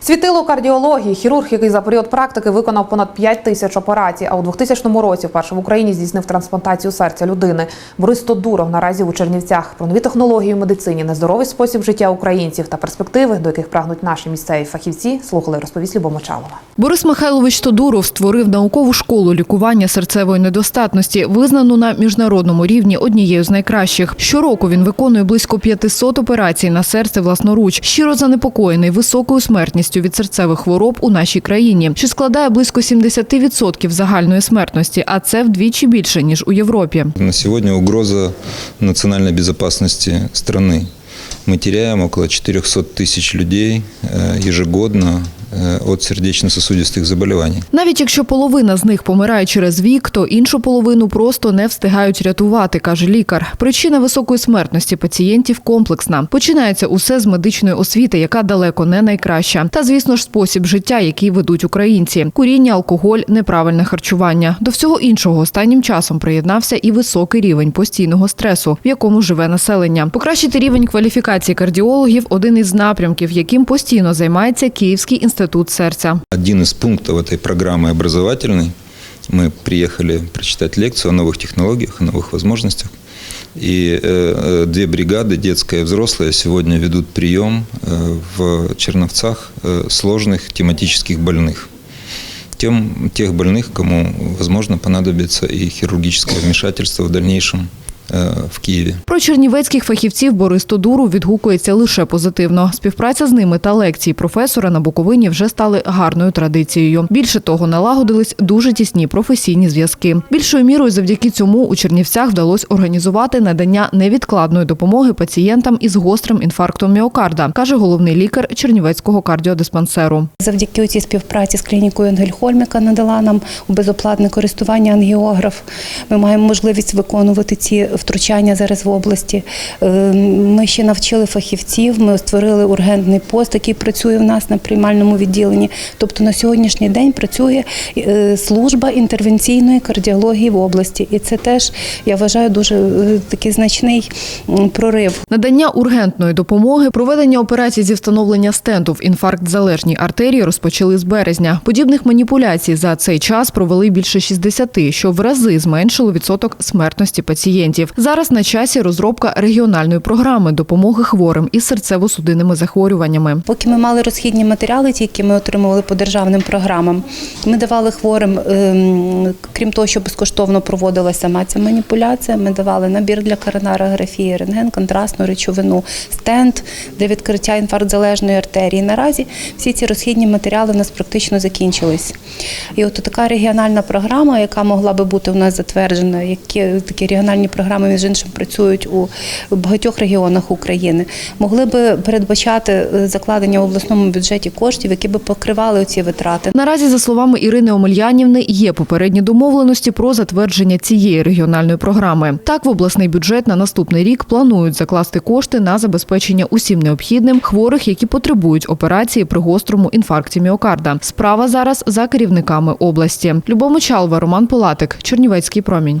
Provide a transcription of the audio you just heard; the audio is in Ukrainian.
Світило кардіології, хірург, який за період практики виконав понад 5 тисяч операцій, а у 2000 році вперше в Україні здійснив трансплантацію серця людини. Борис Тодуров наразі у Чернівцях. Про нові технології в медицині, нездоровий спосіб життя українців та перспективи, до яких прагнуть наші місцеві фахівці, слухали розповість Любомочалова. Борис Михайлович Тодуров створив наукову школу лікування серцевої недостатності, визнану на міжнародному рівні однією з найкращих. Щороку він виконує близько 500 операцій на серце власноруч. Щиро занепокоєний високою смертністю від серцевих хвороб у нашій країні, що складає близько 70% загальної смертності, а це вдвічі більше ніж у Європі. На сегодня угроза национальной безопасности страны. Мы теряем около 400 тысяч людей э, ежегодно от сердечно-сосудистых заболеваний. Навіть якщо половина з них помирає через вік, то іншу половину просто не встигають рятувати, каже лікар. Причина високої смертності пацієнтів комплексна. Починається усе з медичної освіти, яка далеко не найкраща. Та, звісно ж, спосіб життя, який ведуть українці: куріння, алкоголь, неправильне харчування. До всього іншого останнім часом приєднався і високий рівень постійного стресу, в якому живе населення. Покращити рівень кваліфікації кардіологів один із напрямків, яким постійно займається Київський інститут серця. Один из пунктов этой программы образовательной мы приехали прочитать лекцию о новых технологиях, о новых возможностях. И э, э, две бригады, детская и взрослая, сегодня ведут прием э, в Черновцах э, сложных тематических больных. Тем, тех больных, кому, возможно, понадобится и хирургическое вмешательство в дальнейшем в Киеве. Про чернівецьких фахівців Борис Тодуру відгукується лише позитивно. Співпраця з ними та лекції професора на Буковині вже стали гарною традицією. Більше того, налагодились дуже тісні професійні зв'язки. Більшою мірою завдяки цьому у Чернівцях вдалося організувати надання невідкладної допомоги пацієнтам із гострим інфарктом міокарда, каже головний лікар Чернівецького кардіодиспансеру. Завдяки цій співпраці з клінікою Енгельхольміка надала нам у безоплатне користування ангіограф. Ми маємо можливість виконувати ці втручання зараз в області. Е, Ми ще навчили фахівців. Ми створили ургентний пост, який працює в нас на приймальному відділенні. Тобто на сьогоднішній день працює е, служба інтервенційної кардіології в області, і це теж я вважаю дуже е, такий значний прорив. Надання ургентної допомоги, проведення операцій зі встановлення стенту в інфаркт-залежній артерії розпочали з березня. Подібних маніпуляцій за цей час провели більше 60, що в рази зменшило відсоток смертності пацієнтів. Зараз на часі розробка регіональної програми допомоги хворим із серцево-судинними захворюваннями. Поки ми мали розхідні матеріали, ті, які ми отримували по державним програмам, ми давали хворим, ем, крім того, що безкоштовно проводилася сама ця маніпуляція, ми давали набір для коронарографії, рентген, контрастну речовину, стенд для відкриття інфаркт-залежної артерії. Наразі всі ці розхідні матеріали в нас практично закінчились. І от така регіональна програма, яка могла би бути у нас затверджена, які такі регіональні програми між іншим працюють у багатьох регіонах України, могли би передбачати е, закладення в обласному бюджеті коштів, які би покривали ці витрати. Наразі, за словами Ірини Омельянівни, є попередні домовленості про затвердження цієї регіональної програми. Так, в обласний бюджет на наступний рік планують закласти кошти на забезпечення усім необхідним хворих, які потребують операції при гострому інфаркті міокарда. Справа зараз за керівниками області. Любомочалва, Роман Полатик, Чернівецький промінь.